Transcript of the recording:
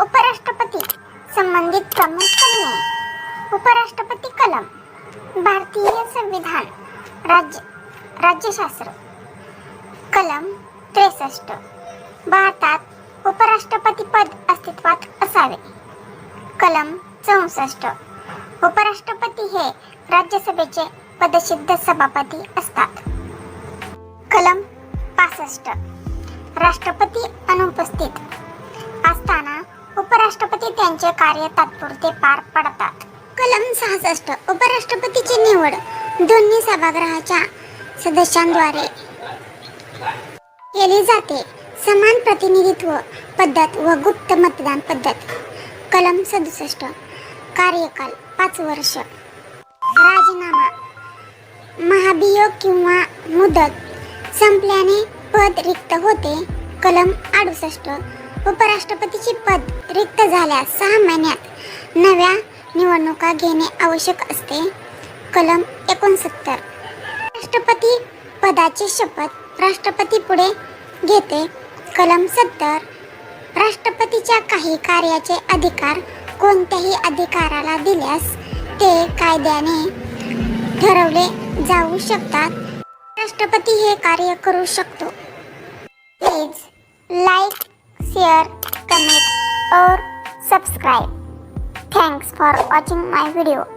उपराष्ट्रपती. संबंधित प्रमुख कलमे उपराष्ट्रपती कलम. भारतीय संविधान. राज्य. राज्यशास्त्र. कलम त्रेसष्ट. भारतात उपराष्ट्रपती पद अस्तित्वात असावे. कलम चौसष्ट. उपराष्ट्रपती हे राज्यसभेचे पदसिद्ध सभापती असतात. कलम पासष्ट. राष्ट्रपती अनुपस्थित. उपराष्ट्रपती त्यांचे कार्य तात्पुरते पार पडतात. कलम सहासष्ट उपराष्ट्रपतीची निवड दोन्ही सभागृहाच्या सदस्यांद्वारे. केली जाते. समान प्रतिनिधित्व पद्धत व गुप्त मतदान पद्धत. कलम सदुसष्ट कार्यकाल पाच वर्ष. राजीनामा. महाभियोग किंवा मुदत संपल्याने पद रिक्त होते. कलम अडुसष्ट उपराष्ट्रपतीचे पद रिक्त झाल्यास सहा महिन्यात. नव्या निवडणुका घेणे आवश्यक असते. कलम एकोणसत्तर. राष्ट्रपती पदाची शपथ राष्ट्रपती पुढे घेते. कलम सत्तर. राष्ट्रपतीच्या काही कार्याचे अधिकार कोणत्याही अधिकाराला दिल्यास ते कायद्याने ठरवले जाऊ शकतात. राष्ट्रपती हे कार्य करू शकतो. Please like share, comment or subscribe. Thanks for watching my video.